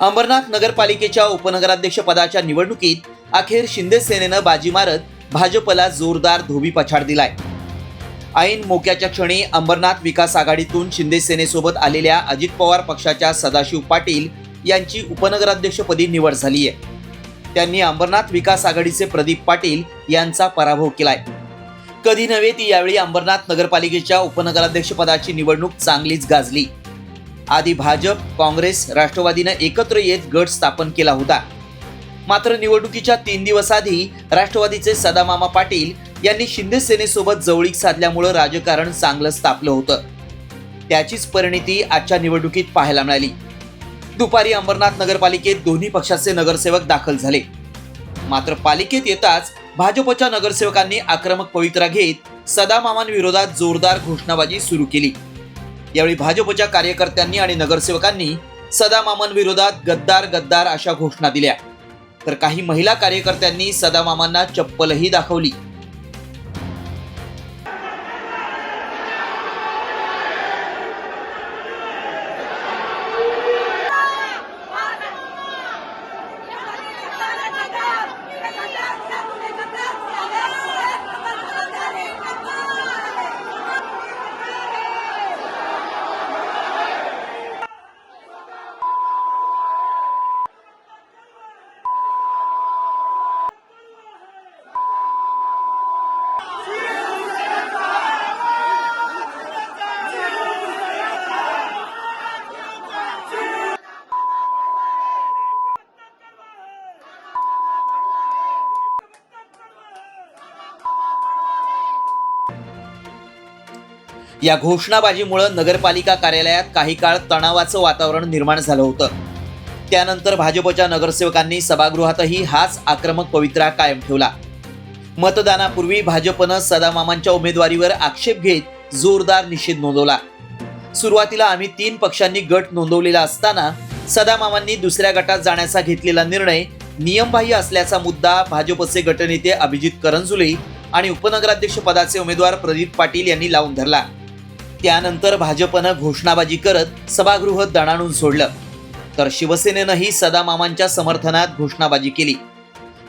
अंबरनाथ नगरपालिकेच्या उपनगराध्यक्ष पदाच्या निवडणुकीत अखेर शिंदे सेनेनं बाजी मारत भाजपला जोरदार धोबी पछाड दिलाय. ऐन मोक्याच्या क्षणी अंबरनाथ विकास आघाडीतून शिंदे सेनेसोबत आलेल्या अजित पवार पक्षाच्या सदाशिव पाटील यांची उपनगराध्यक्षपदी निवड झाली आहे त्यांनी अंबरनाथ विकास आघाडीचे प्रदीप पाटील यांचा पराभव केलाय. कधी नव्हे ती यावेळी अंबरनाथ नगरपालिकेच्या उपनगराध्यक्षपदाची निवडणूक चांगलीच गाजली. आधी भाजप काँग्रेस राष्ट्रवादीनं एकत्र येत गट स्थापन केला होता. मात्र निवडणुकीच्या तीन दिवस आधी राष्ट्रवादीचे सदामामा पाटील यांनी शिंदे सेनेसोबत जवळीक साधल्यामुळं राजकारण चांगलं तापलं होतं. त्याचीच परिणिती आजच्या निवडणुकीत पाहायला मिळाली. दुपारी अंबरनाथ नगरपालिकेत दोन्ही पक्षाचे नगरसेवक दाखल झाले. मात्र पालिकेत येताच भाजपच्या नगरसेवकांनी आक्रमक पवित्रा घेत सदामामांविरोधात जोरदार घोषणाबाजी सुरू केली. यावेळी भाजपच्या कार्यकर्त्यांनी आणि नगरसेवकांनी सदामामांविरोधात गद्दार गद्दार अशा घोषणा दिल्या. तर काही महिला कार्यकर्त्यांनी सदामामांना चप्पलही दाखवली. या घोषणाबाजीमुळे नगरपालिका कार्यालयात काही काळ तणावाचं वातावरण निर्माण झालं होतं. त्यानंतर भाजपच्या नगरसेवकांनी सभागृहातही हाच आक्रमक पवित्रा कायम ठेवला. मतदानापूर्वी भाजपनं सदामामांच्या उमेदवारीवर आक्षेप घेत जोरदार निषेध नोंदवला. सुरुवातीला आम्ही तीन पक्षांनी गट नोंदवलेला असताना सदामामांनी दुसऱ्या गटात जाण्याचा घेतलेला निर्णय नियमबाह्य असल्याचा मुद्दा भाजपचे गटनेते अभिजित करंजुले आणि उपनगराध्यक्ष पदाचे उमेदवार प्रदीप पाटील यांनी लावून धरला. त्यानंतर भाजपनं घोषणाबाजी करत सभागृह दणाणून सोडलं. तर शिवसेनेनंही सदामामांच्या समर्थनात घोषणाबाजी केली.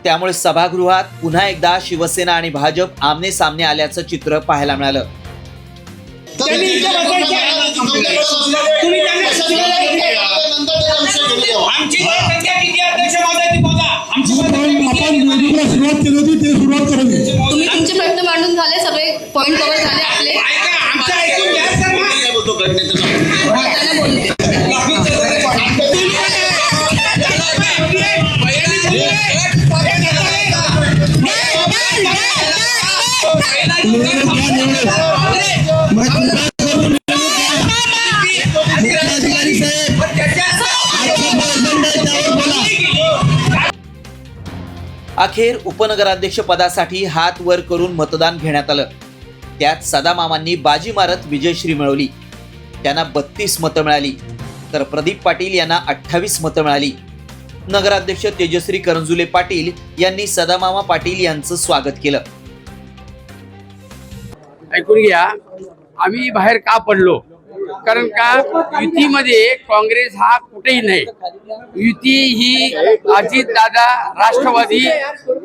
त्यामुळे सभागृहात पुन्हा एकदा शिवसेना आणि भाजप आमने सामने आल्याचं चित्र पाहायला मिळालं. त्यांनी इथे बसायचे. तुम्ही त्यांना आमची जनसंख्या किती आहे अध्यक्ष महोदय ती बोला आमची आपण जनसंख्या आपण किती आहे? निवडणुकीला सुरुवात केली होती ते सुरुवात करू दे तुम्ही तुमचे प्रश्न मांडून झाले सगळे पॉईंट कव्हर अखेर उपनगराध्यक्ष पदासाठी हात वर करून मतदान घेण्यात आलं. त्यात सदामामांनी बाजी मारत विजयश्री मिळवली. त्यांना बत्तीस मतं मिळाली. तर प्रदीप पाटील यांना अठ्ठावीस मतं मिळाली. नगराध्यक्ष तेजश्री करंजुले पाटील यांनी सदामामा पाटील यांचं स्वागत केलं. ऐकून घ्या. आम्ही बाहेर का पडलो? कारण का? युतीमध्ये काँग्रेस हा कुठेही नाही. युती ही अजित दादा राष्ट्रवादी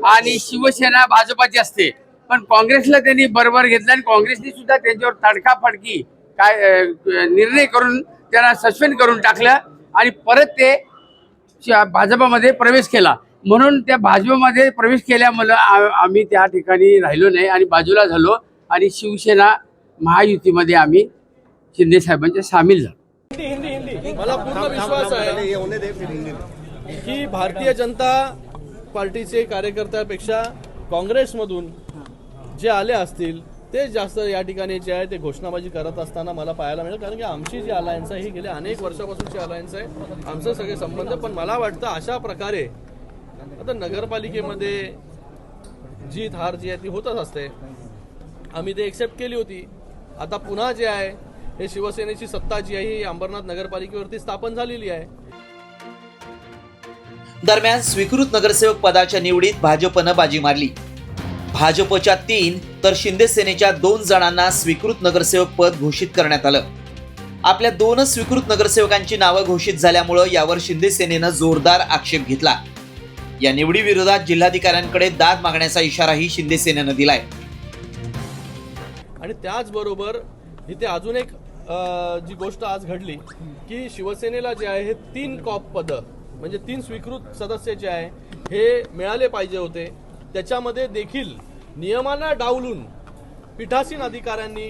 आणि शिवसेना भाजपाची असते. पण काँग्रेसला त्यांनी बरोबर घेतलं आणि काँग्रेसने सुद्धा त्यांच्यावर तडकाफडकी काय निर्णय करून त्यांना सस्पेंड करून टाकलं आणि परत ते भाजपामध्ये प्रवेश केला. म्हणून त्या भाजपमध्ये प्रवेश केल्यामुळं आम्ही त्या ठिकाणी राहिलो नाही आणि बाजूला झालो आणि शिवसेना महायुतीमध्ये आम्ही शिंदे साहेबांच्या सामील झालो. मला पूर्ण विश्वास आहे की भारतीय जनता पार्टीचे कार्यकर्त्यापेक्षा काँग्रेसमधून जे आले असतील ते जास्त या ठिकाणी जे आहे ते घोषणाबाजी करत असताना मला पाहायला मिळेल. कारण की आमची जी अलायन्स आहे ही गेल्या अनेक वर्षापासूनची अलायन्स आहे. आमचे सगळे संबंध पण मला वाटतं अशा प्रकारे आता नगरपालिकेमध्ये जीत हार जी आहे ती होतच असते. आम्ही ते एक्सेप्ट केली होती. आता पुन्हा जे आहे हे शिवसेनेची सत्ता जी आहे ही अंबरनाथ नगरपालिकेवरती स्थापन झालेली आहे. दरम्यान स्वीकृत नगरसेवक पदाच्या निवडीत भाजपनं बाजी मारली. भाजपच्या तीन तर शिंदे सेनेच्या दोन जणांना स्वीकृत नगरसेवक पद घोषित करण्यात आलं. आपल्या दोनच स्वीकृत नगरसेवकांची नावं घोषित झाल्यामुळं यावर शिंदे सेनेनं जोरदार आक्षेप घेतला. या निवडीविरोधात जिल्हाधिकाऱ्यांकडे दाद मागण्याचा इशाराही शिंदे सेनेनं दिलाय. आणि त्याचबरोबर इथे अजून एक जी गोष्ट आज घडली की शिवसेनेला जे आहे हे तीन कॉप पदं म्हणजे तीन स्वीकृत सदस्य जे आहे हे मिळाले पाहिजे होते. त्याच्यामध्ये देखील नियमांना डावलून पीठासीन अधिकाऱ्यांनी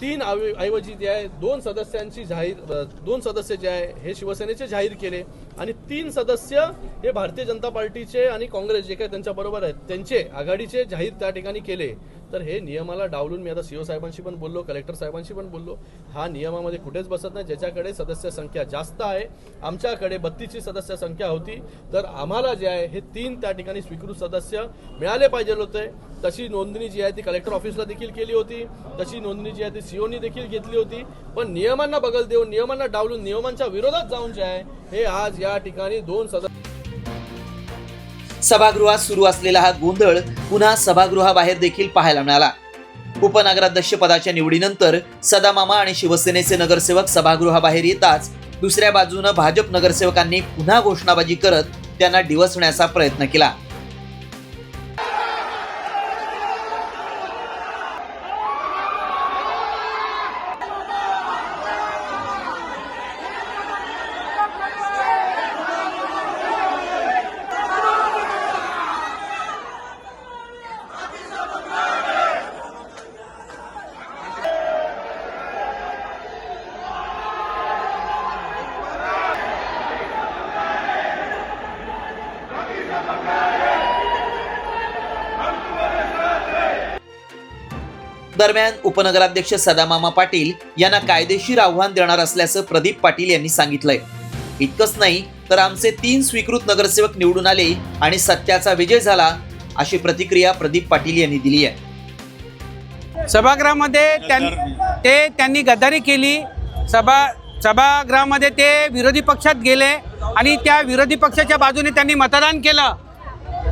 तीन ऐवजी जे आहे दोन सदस्यांची जाहीर दोन सदस्य जे आहे हे शिवसेनेचे जाहीर केले. आणि तीन सदस्य हे भारतीय जनता पार्टीचे आणि काँग्रेस जे काही त्यांच्याबरोबर आहेत त्यांचे आघाडीचे जाहीर त्या ठिकाणी केले. तर हे नियमाला डावलून मी आता सीओ साहेबांशी पण बोललो कलेक्टर साहेबांशी पण बोललो. हा नियमामध्ये कुठेच बसत नाही ज्याच्याकडे सदस्य संख्या जास्त आहे आमच्याकडे बत्तीसची सदस्य संख्या होती. तर आम्हाला जे आहे हे तीन त्या ठिकाणी स्वीकृत सदस्य मिळाले पाहिजे होते. तशी नोंदणी जी आहे ती कलेक्टर ऑफिसला देखील केली होती. तशी नोंदणी जी आहे ती सीओनी देखील घेतली होती. पण नियमांना बगल देऊन नियमांना डावलून नियमांच्या विरोधात जाऊन जे आहे हे आज या ठिकाणी दोन सदस्य सभागृहात सुरू असलेला हा गोंधळ पुन्हा सभागृहाबाहेर देखील पाहायला मिळाला. उपनगराध्यक्ष पदाच्या निवडीनंतर सदामामा आणि शिवसेनेचे नगरसेवक सभागृहाबाहेर येताच दुसऱ्या बाजूनं भाजप नगरसेवकांनी पुन्हा घोषणाबाजी करत त्यांना डिवसण्याचा प्रयत्न केला. दरम्यान उपनगराध्यक्ष सदामामा पाटील यांना कायदेशीर आव्हान देणार असल्याचं प्रदीप पाटील यांनी सांगितलंय. इतकंच नाही तर आमचे तीन स्वीकृत नगरसेवक निवडून आले आणि सत्याचा विजय झाला अशी प्रतिक्रिया प्रदीप पाटील यांनी दिली आहे. सभागृहामध्ये ते त्यांनी गद्दारी केली. सभा सभागृहामध्ये ते विरोधी पक्षात गेले आणि त्या विरोधी पक्षाच्या बाजूने त्यांनी मतदान केलं.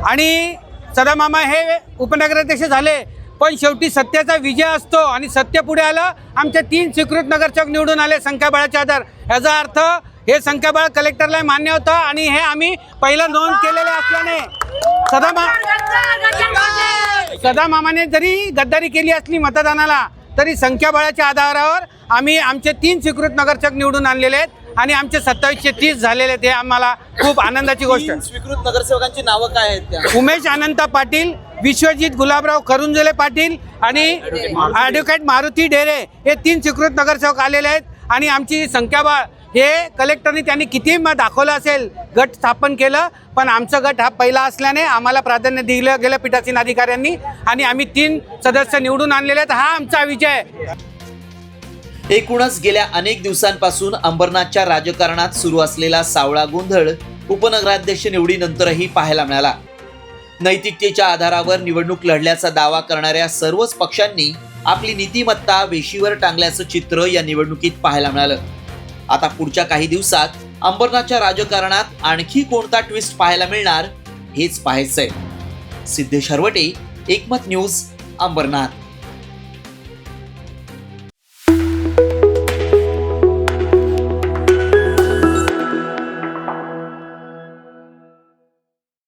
आणि सदामामा हे उपनगराध्यक्ष झाले. पण शेवटी सत्याचा विजय असतो आणि सत्य पुढे आलं आमचे तीन स्वीकृत नगरसेवक निवडून आले संख्याबळाच्या आधार. याचा अर्थ हे संख्याबळ कलेक्टरला मान्य होतं आणि हे आम्ही पहिलं नोंद केलेले असल्याने सदामा सदामामाने जरी गद्दारी केली असली मतदानाला तरी संख्याबळाच्या आधारावर आम्ही आमचे तीन स्वीकृत नगरसेवक निवडून आणलेले आहेत आणि आमचे सत्तावीसशे तीस झालेले आहेत. हे आम्हाला खूप आनंदाची गोष्ट. स्वीकृत नगरसेवकांची नावं काय आहेत उमेश अनंत पाटील विश्वजित गुलाबराव करुंजले पाटील आणि ॲडव्होकेट मारुती डेरे हे तीन स्वीकृत नगरसेवक आलेले आहेत. आणि आमची संख्याबळ हे कलेक्टरनी त्यांनी किती मग दाखवलं असेल गट स्थापन केलं पण आमचा गट हा पहिला असल्याने आम्हाला प्राधान्य दिलं गेलं पीठासीन अधिकाऱ्यांनी. आणि आम्ही तीन सदस्य निवडून आणलेले आहेत. हा आमचा विजय एकूणच गेल्या अनेक दिवसांपासून अंबरनाथच्या राजकारणात सुरू असलेला सावळा गोंधळ उपनगराध्यक्ष निवडीनंतरही पाहायला मिळाला. नैतिकतेच्या आधारावर निवडणूक लढल्याचा दावा करणाऱ्या सर्वच पक्षांनी आपली नीतिमत्ता वेशीवर टांगल्याचं चित्र या निवडणुकीत पाहायला मिळालं. आता पुढच्या काही दिवसात अंबरनाथच्या राजकारणात आणखी कोणता ट्विस्ट पाहायला मिळणार हेच पाहायचंय. सिद्धेश हरवटे एकमत न्यूज अंबरनाथ.